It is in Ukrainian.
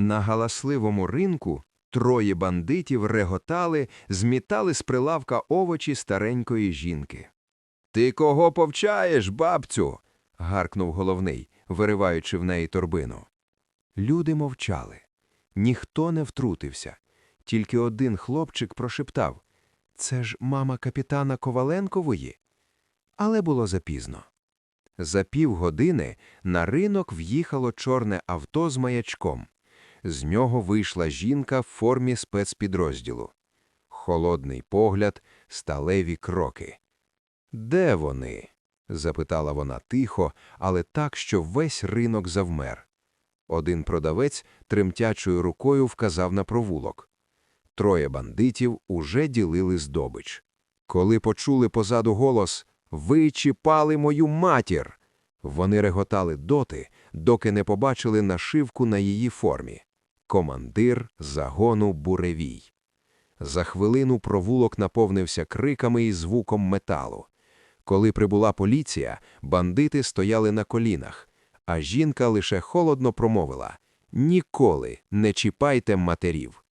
На галасливому ринку троє бандитів реготали, змітали з прилавка овочі старенької жінки. Ти кого повчаєш, бабцю? гаркнув головний, вириваючи в неї торбину. Люди мовчали. Ніхто не втрутився. Тільки один хлопчик прошептав Це ж мама капітана Коваленкової. Але було запізно. За півгодини на ринок в'їхало чорне авто з маячком. З нього вийшла жінка в формі спецпідрозділу. Холодний погляд, сталеві кроки. Де вони? запитала вона тихо, але так, що весь ринок завмер. Один продавець тремтячою рукою вказав на провулок. Троє бандитів уже ділили здобич. Коли почули позаду голос Ви чіпали мою матір. Вони реготали доти, доки не побачили нашивку на її формі командир загону буревій. За хвилину провулок наповнився криками і звуком металу. Коли прибула поліція, бандити стояли на колінах, а жінка лише холодно промовила «Ніколи не чіпайте матерів».